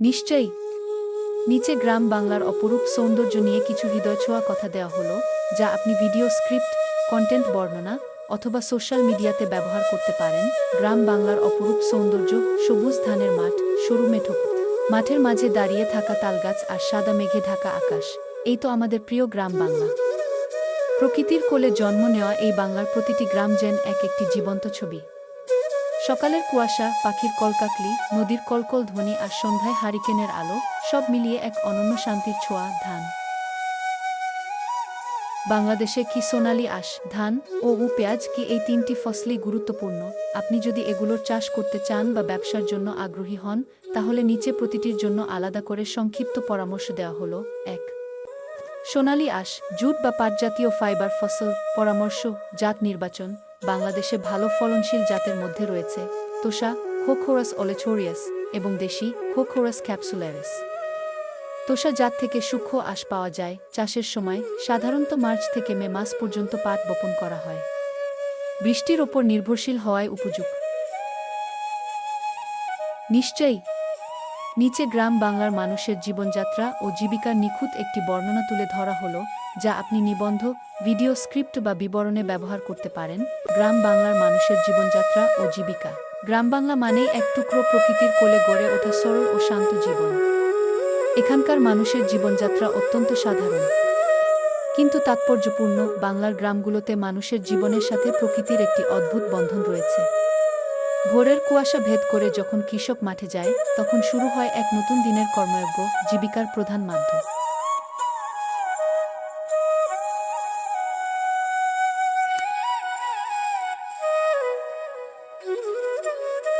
নিশ্চয়ই। নিচে গ্রাম বাংলার অপরূপ সৌন্দর্য নিয়ে কিছু হৃদয় ছোঁয়া কথা দেওয়া হলো, যা আপনি ভিডিও স্ক্রিপ্ট, কন্টেন্ট বর্ণনা অথবা সোশ্যাল মিডিয়াতে ব্যবহার করতে পারেন। গ্রাম বাংলার অপরূপ সৌন্দর্য সবুজ ধানের মাঠ, সরু মেঠো মাঠের মাঝে দাঁড়িয়ে থাকা তালগাছ আর সাদা মেঘে ঢাকা আকাশ, এই তো আমাদের প্রিয় গ্রাম বাংলা। প্রকৃতির কোলে জন্ম নেওয়া এই বাংলার প্রতিটি গ্রাম যেন এক একটি জীবন্ত ছবি। সকালের কুয়াশা, পাখির কলকাকলি, নদীর কলকল ধ্বনি আর সন্ধ্যায় হারিকেনের আলো, সব মিলিয়ে এক অনন্য শান্তির ছোঁয়া, ধান। বাংলাদেশে কি সোনালি আঁশ, ধান ও উ পেঁয়াজ কি এই তিনটি ফসলই গুরুত্বপূর্ণ? আপনি যদি এগুলোর চাষ করতে চান বা ব্যবসার জন্য আগ্রহী হন, তাহলে নিচে প্রতিটির জন্য আলাদা করে সংক্ষিপ্ত পরামর্শ দেওয়া হলো, এক। সোনালি আঁশ, জুট বা পাটজাতীয় ফাইবার ফসল, পরামর্শ, জাত নির্বাচন। বাংলাদেশে ভালো ফলনশীল জাতের মধ্যে রয়েছে তোষা, খোখোরাস অলেছোরিয়াস এবং দেশি খোখোরাস ক্যাপসুলারিস। তোষা জাত থেকে সূক্ষ্ম আঁশ পাওয়া যায়। চাষের সময় সাধারণত মার্চ থেকে মে মাস পর্যন্ত পাট বপন করা হয়। বৃষ্টির ওপর নির্ভরশীল হওয়ায় উপযুক্ত। নিশ্চয়ই, নিচে গ্রাম বাংলার মানুষের জীবনযাত্রা ও জীবিকার নিখুঁত একটি বর্ণনা তুলে ধরা হলো যা আপনি নিবন্ধ, ভিডিও স্ক্রিপ্ট বা বিবরণে ব্যবহার করতে পারেন। গ্রাম বাংলার মানুষের জীবনযাত্রা ও জীবিকা। গ্রাম বাংলা মানেই এক টুকরো প্রকৃতির কোলে গড়ে ওঠা সরল ও শান্ত জীবন। এখানকার মানুষের জীবনযাত্রা অত্যন্ত সাধারণ। কিন্তু তাৎপর্যপূর্ণ, বাংলার গ্রামগুলোতে মানুষের জীবনের সাথে প্রকৃতির একটি অদ্ভুত বন্ধন রয়েছে। ভোরের কুয়াশা ভেদ করে যখন কৃষক মাঠে যায়, তখন শুরু হয় এক নতুন দিনের কর্মযজ্ঞ, জীবিকার প্রধান মাধ্যম। do, do.